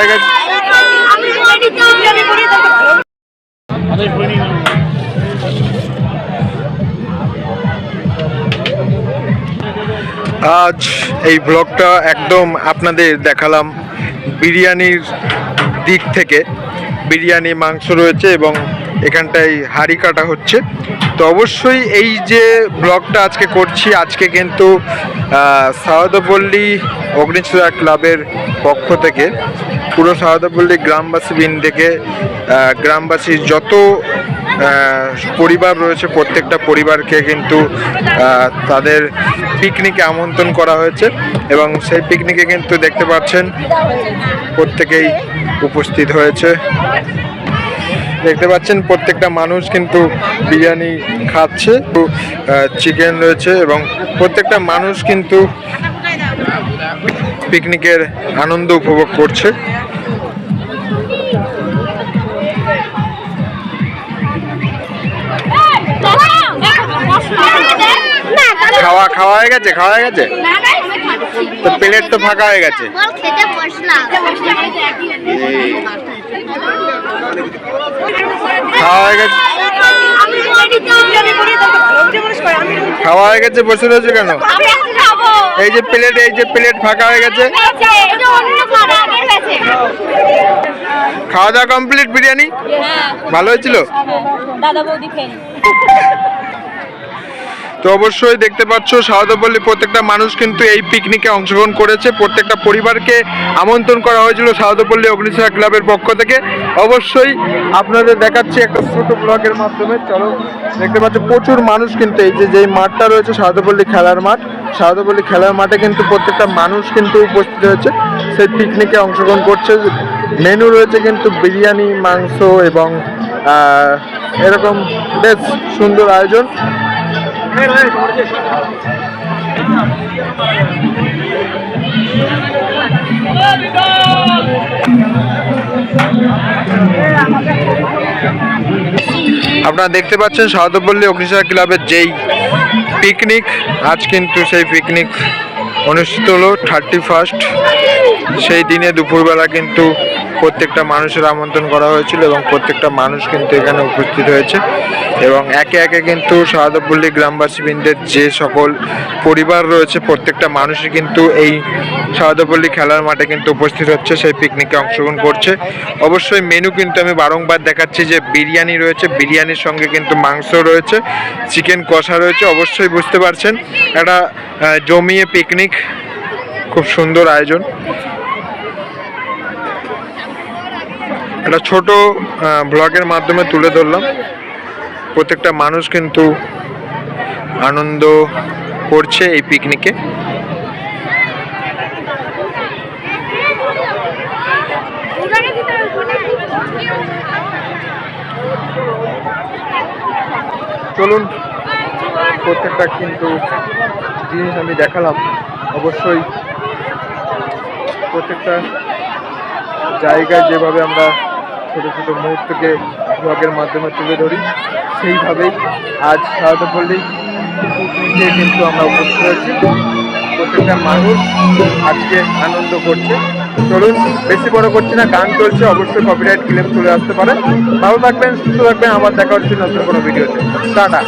হয়ে গেছে আজ এই ব্লগটা একদম আপনাদের দেখালাম বিরিয়ানির দিক থেকে। বিরিয়ানি, মাংস রয়েছে এবং এখানটায় হাঁড়ি কাটা হচ্ছে। তো অবশ্যই এই যে ব্লগটা আজকে করছি, আজকে কিন্তু সাউদপল্লী অগ্নিচূড়া ক্লাবের পক্ষ থেকে পুরো সাউদপল্লী গ্রামবাসী বিন থেকে গ্রামবাসীর যত পরিবার রয়েছে, প্রত্যেকটা পরিবারকে কিন্তু তাদের পিকনিকে আমন্ত্রণ করা হয়েছে এবং সেই পিকনিকে কিন্তু দেখতে পাচ্ছেন, প্রত্যেকেই উপস্থিত হয়েছে। দেখতে পাচ্ছেন প্রত্যেকটা মানুষ কিন্তু বিরিয়ানি খাচ্ছে চিকেন রয়েছে এবং প্রত্যেকটা মানুষ কিন্তু পিকনিকের আনন্দ উপভোগ করছে। খাওয়া খাওয়া হয়ে গেছে, খাওয়া হয়ে গেছে? তো প্লেট তো ফাঁকা হয়ে গেছে। খাওয়া হয়ে গেছে? খাওয়া হয়ে গেছে, বসে রয়েছে কেন? এই যে প্লেট, এই যে প্লেট ফাঁকা হয়ে গেছে। খাওয়া দাওয়া কমপ্লিট, বিরিয়ানি? ভালো হয়েছিল? দাদা বৌদি তো অবশ্যই দেখতে পাচ্ছ সারদাপল্লী প্রত্যেকটা মানুষ কিন্তু এই পিকনিকে অংশগ্রহণ করেছে। প্রত্যেকটা পরিবারকে আমন্ত্রণ করা হয়েছিল সারদাপল্লী অগ্নিশিখা ক্লাবের পক্ষ থেকে। অবশ্যই আপনাদের দেখাচ্ছি একটা ছোট ব্লগের মাধ্যমে। চলো, দেখতে পাচ্ছ প্রচুর মানুষ কিন্তু এই যে, যেই মাঠটা রয়েছে সারদাপল্লী খেলার মাঠ সারদাপল্লী খেলার মাঠে কিন্তু প্রত্যেকটা মানুষ কিন্তু উপস্থিত হয়েছে। সেই পিকনিকে অংশগ্রহণ করছে। মেনু রয়েছে কিন্তু বিরিয়ানি, মাংস এবং এরকম বেশ সুন্দর আয়োজন। আপনারা দেখতে পাচ্ছেন সারদাপল্লী অগ্নিশাখা ক্লাবের যেই পিকনিক আজ কিন্তু সেই পিকনিক অনুষ্ঠিত হলো থার্টি ফার্স্ট সেই দিনে দুপুরবেলা কিন্তু প্রত্যেকটা মানুষের আমন্ত্রণ করা হয়েছিল এবং প্রত্যেকটা মানুষ কিন্তু এখানে উপস্থিত হয়েছে। এবং একে একে কিন্তু সারদাপল্লী গ্রামবাসীবৃন্দের যে সকল পরিবার রয়েছে, প্রত্যেকটা মানুষই কিন্তু এই সারদাপল্লী খেলার মাঠে কিন্তু উপস্থিত হচ্ছে, সেই পিকনিকে অংশগ্রহণ করছে। অবশ্যই মেনু কিন্তু আমি বারংবার দেখাচ্ছি যে বিরিয়ানি রয়েছে, বিরিয়ানির সঙ্গে কিন্তু মাংস রয়েছে চিকেন কষা রয়েছে, অবশ্যই বুঝতে পারছেন। একটা জমিয়ে পিকনিক খুব সুন্দর আয়োজন। একটা ছোট ব্লগের মাধ্যমে তুলে ধরলাম। প্রত্যেকটা মানুষ কিন্তু আনন্দ করছে এই পিকনিকে। চলুন, প্রত্যেকটা কিন্তু জিনিস আমি দেখালাম। অবশ্যই প্রত্যেকটা জায়গায় যেভাবে আমরা ছোট ছোট মুহূর্তকে ব্লগের মাধ্যমে তুলে ধরি। সেইভাবেই আজ সারদাপল্লী পিকনিকে কিন্তু আমরা উপস্থিত হয়েছি প্রত্যেকটা মানুষ আজকে আনন্দ করছে। চলুন, বেশি বড় করছি না, গান চলছে, অবশ্যই কপিরাইট ক্লেম চলে আসতে পারে। ভালো থাকবেন, সুস্থ থাকবেন আমার দেখা হচ্ছে নতুন কোনো ভিডিওতে। টাটা।